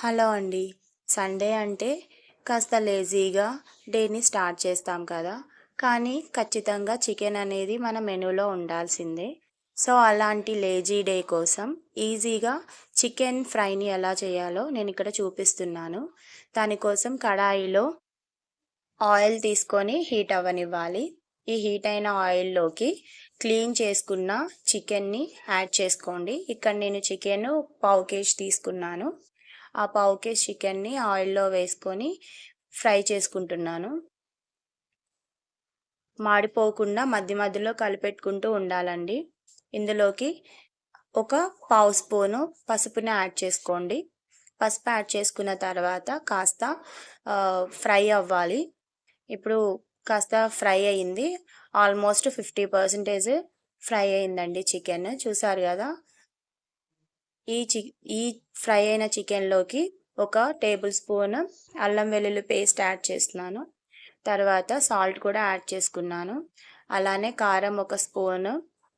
Hello అండి. Sunday అంటే కాస్త లేజీగా డేని స్టార్ట్ చేస్తాం కదా. కానీ ఖచ్చితంగా చికెన్ అనేది మన మెనూలో ఉండాల్సిందే. సో అలాంటి లేజీ డే కోసం ఈజీగా చికెన్ ఫ్రైని ఎలా చేయాలో నేను ఇక్కడ చూపిస్తున్నాను. దానికోసం కడాయిలో ఆయిల్ తీసుకొని హీట్ అవ్వనివ్వాలి. ఈ హీట్ అయిన ఆయిల్లోకి క్లీన్ చేసుకున్న చికెన్ని యాడ్ చేసుకోండి. ఇక్కడ నేను చికెన్ పావు కేజీ తీసుకున్నాను. ఆ పావు కేజీ చికెన్ని ఆయిల్లో వేసుకొని ఫ్రై చేసుకుంటున్నాను. మాడిపోకుండా మధ్య మధ్యలో కలిపెట్టుకుంటూ ఉండాలండి. ఇందులోకి ఒక పావు స్పూను పసుపుని యాడ్ చేసుకోండి. పసుపు యాడ్ చేసుకున్న తర్వాత కాస్త ఫ్రై అవ్వాలి. ఇప్పుడు కాస్త ఫ్రై అయింది. ఆల్మోస్ట్ ఫిఫ్టీ పర్సెంటేజ్ ఫ్రై అయిందండి చికెన్. చూసారు కదా? ఈ చి ఈ ఫ్రై అయిన చికెన్లోకి ఒక టేబుల్ స్పూన్ అల్లం వెల్లుల్లి పేస్ట్ యాడ్ చేస్తున్నాను. తర్వాత సాల్ట్ కూడా యాడ్ చేసుకున్నాను. అలానే కారం ఒక స్పూన్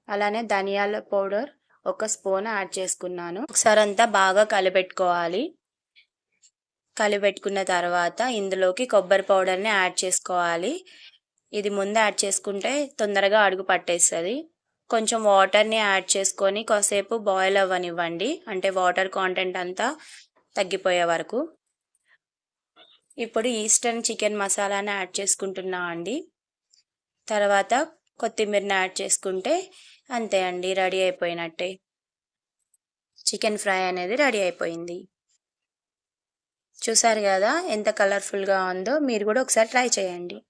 అలానే ధనియాల పౌడర్ ఒక స్పూన్ యాడ్ చేసుకున్నాను. ఒకసారి అంతా బాగా కలిపెట్టుకోవాలి. కలిపెట్టుకున్న తర్వాత ఇందులోకి కొబ్బరి పౌడర్ని యాడ్ చేసుకోవాలి. ఇది ముందు యాడ్ చేసుకుంటే తొందరగా అడుగు పట్టేస్తుంది. కొంచెం వాటర్ని యాడ్ చేసుకొని కాసేపు బాయిల్ అవ్వనివ్వండి. అంటే వాటర్ కాంటెంట్ అంతా తగ్గిపోయే వరకు. ఇప్పుడు ఈస్టర్న్ చికెన్ మసాలాని యాడ్ చేసుకుంటున్నా అండి. తర్వాత కొత్తిమీరని యాడ్ చేసుకుంటే అంతే అండి రెడీ అయిపోయినట్టే. చికెన్ ఫ్రై అనేది రెడీ అయిపోయింది. చూసారు కదా ఎంత కలర్ఫుల్గా ఉందో? మీరు కూడా ఒకసారి ట్రై చేయండి.